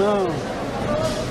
Oh.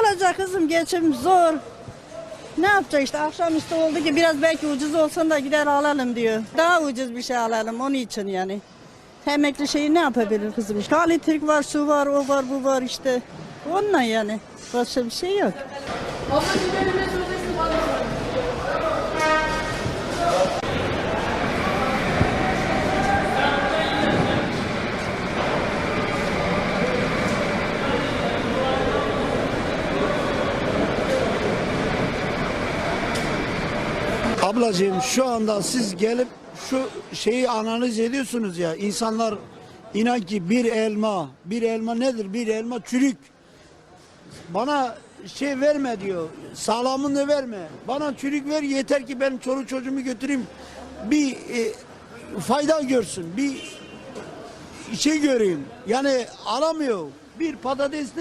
Olacak kızım geçim zor. Ne yapacak işte akşamüstü oldu ki biraz belki ucuz olsun da gider alalım diyor. Daha ucuz bir şey alalım onun için yani. Emekli şeyi ne yapabilir kızım işte. Elektrik var, su var, o var, bu var işte. Onunla yani. Başka bir şey yok. Abla Ablacığım şu anda siz gelip şu şeyi analiz ediyorsunuz ya insanlar inan ki bir elma bir elma nedir? Bir elma çürük. Bana şey verme diyor sağlamını verme. Bana çürük ver yeter ki ben çoluk çocuğumu götüreyim. Bir e, fayda görsün bir şey göreyim. Yani alamıyor. Bir patates